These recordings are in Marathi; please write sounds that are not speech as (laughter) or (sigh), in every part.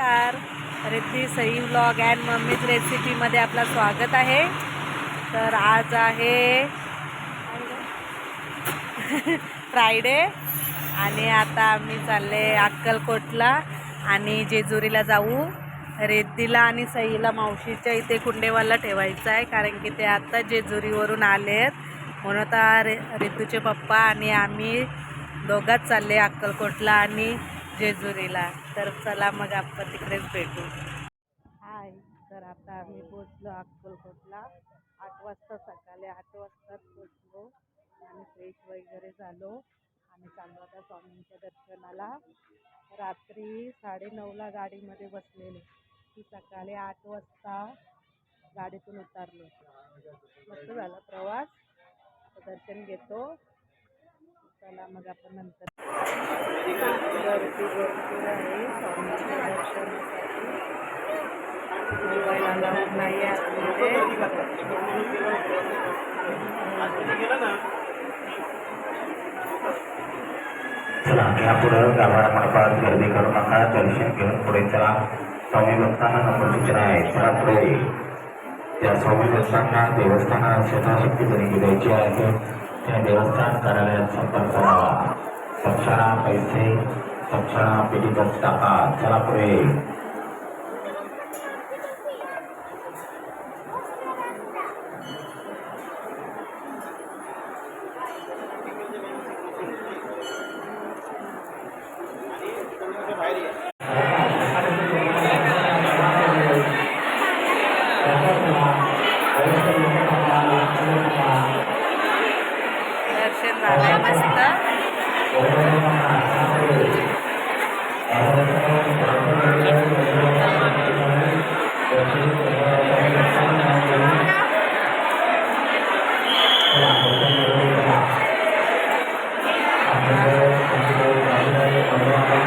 नमस्कार. Riddhi Sai vlog and mummy's रेसिपीमध्ये आपलं स्वागत आहे. तर आज आहे फ्रायडे आणि आता आम्ही चालले अक्कलकोटला आणि जेजुरीला जाऊ. रेद्दीला आणि सईला मावशीच्या इथे कुंडेवाला ठेवायचं आहे कारण की ते आत्ता जेजुरीवरून आले आहेत. म्हणून आता रे रितूचे पप्पा आणि आम्ही दोघंच चालले अक्कलकोटला आणि जेजुरीला. तर चला मग आपण तिकडेच भेटू. हाय तर आता आम्ही पोचलो अक्कलकोटला. आठ वाजता सकाळी आठ वाजताच पोचलो आणि फ्रेश वगैरे झालो. आणि चाललो आता स्वामींच्या दर्शनाला. रात्री साडेनऊला गाडीमध्ये बसलेलो. की सकाळी आठ वाजता गाडीतून उतरलो. मस्त झाला प्रवास. दर्शन घेतो. चला मग आपण नंतर गर्दी भरपूर आहे स्वामींच्या दर्शनासाठी मोबाईल अलाउड नाही आहे चला या पुढं गाभारा मंडपात गर्दी करू नका दर्शन घेऊन पुढे चला स्वामी भक्तांना नंबर सूचना आहे चला पुढे त्या स्वामी भक्तांना देवस्थानात यथाशक्ती देणगी द्यायची आहे त्या देवस्थान कार्यालयात संपर्क करावा. सक्षणा पैसे सक्षणा पेटीतच टाका चला पुढे. दर्शन मस्त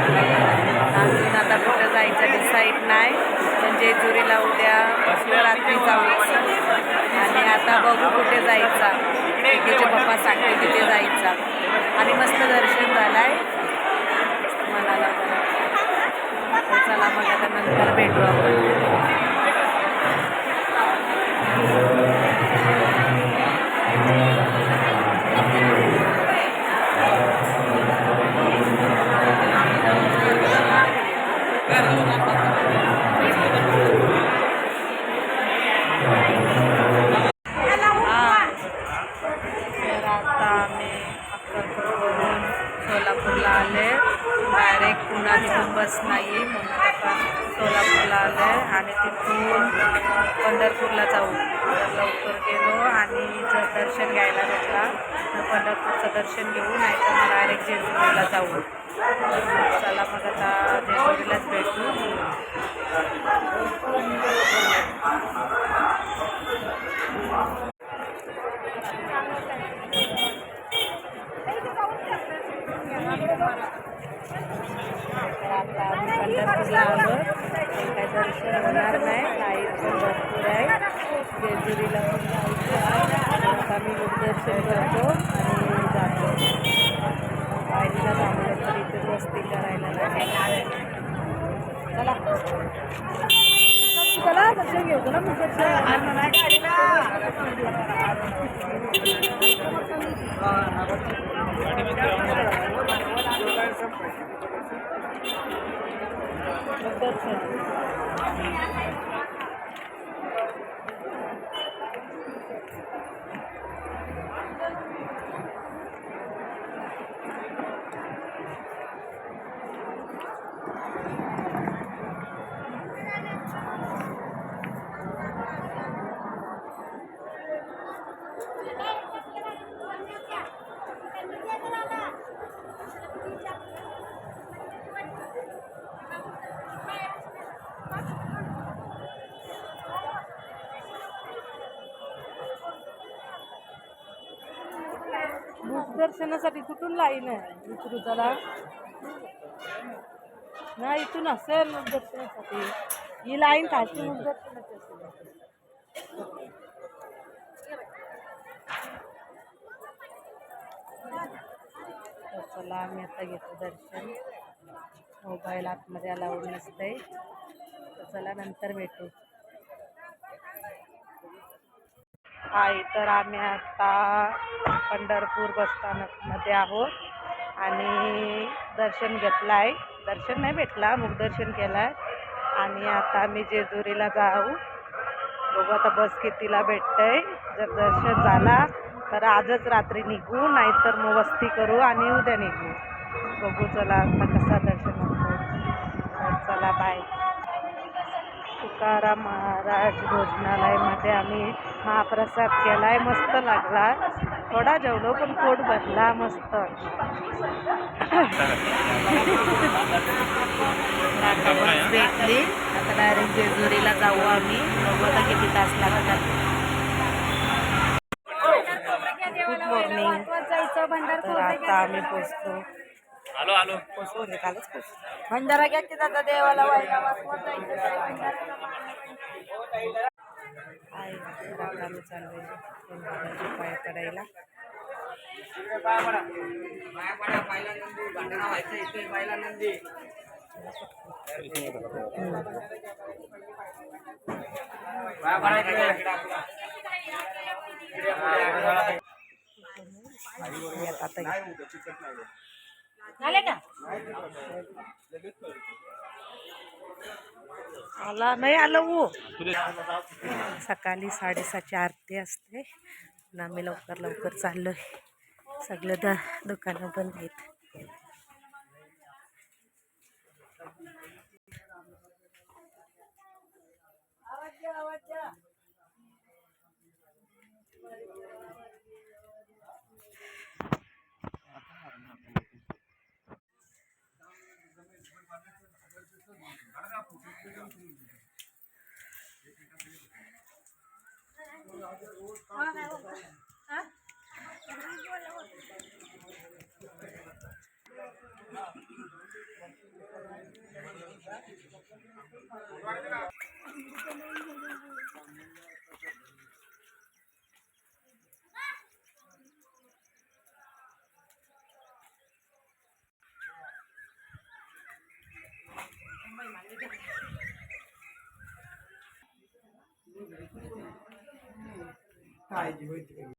अजून आता कुठं जायचं डिसाईड नाही. म्हणजे पण जेजुरीला उद्या रात्री जाऊ आणि आता बघू कुठे जायचा. एकेचे पप्पा सांगते तिथे जायचा. आणि मस्त दर्शन झालंय. मनाला. तर चला मग आता नंतर भेटू आपण. बस नाही म्हणून आता सोलापूरला आहे आणि तिथून पंढरपूरला जाऊ लवकर गेलो आणि जर दर्शन घ्यायला भेटला. तर पंढरपूरचं दर्शन घेऊ नाही तर मग डायरेक्ट जेजुरीला जाऊ. चला मग आता जेजुरीलाच भेटू तर आता आम्ही पंढरपूरला आलो पण काही दर्शन होणार नाही काही पण भरपूर आहे जेजुरीला आम्ही दर्शन करतो आणि जातो पाहिजेला थांबलं तर इथे मस्ती करायला चला चला दर्शन घेऊ ना मग दर्शनासाठी कुठून लाईन आहे? विचारू त्याला नाही इथून असेल मग दर्शनासाठी. ही लाईन खालची मग दर्शनाची असेल. चला आम्ही आता घेतो दर्शन. मोबाईल आतमध्ये अलाउड नसते तर चला नंतर भेटू. हाय तर आम्ही आता पंढरपूर बसस्थानकमध्ये आहोत. आणि दर्शन घेतलं आहे दर्शन नाही भेटला मुखदर्शन केलं आहे आणि आता आम्ही जेजुरीला जाऊ. बघू आता बस कितीला भेटतंय. जर दर्शन झाला तर आजच रात्री निघू. नाहीतर मग मस्ती करू आणि उद्या निघू. बघू चला आता कसा दर्शन होतो. तर चला बाय तुकाराम महाराज भोजनालयमध्ये आम्ही महाप्रसाद केलाय. मस्त लागला. थोडा जेवलो पण पोट भरला मस्त. (laughs) भेटली. आता डायरेक्ट जेजुरीला जाऊ आम्ही. बघू किती तास लागतात. गुड मॉर्निंग आता आम्ही पोचतो. आलो आलो पोचलो म्हणजे कालच पोचलो भंडारा घ्या की दादा देवाला व्हायला वाचवत जायचं तरी भंडारा आहे आता आम्ही चाललोय गणपतीचे पाय पडायला येत आता झाले का? आला नाही आलं वो हो. सकाळी साडेसातची आरती असते. ना आम्ही लवकर लवकर चाललो आहे सगळं द दुकानं बंद आहेत. आवाज आवाज 好来我们 Tá. ai 8 e meia.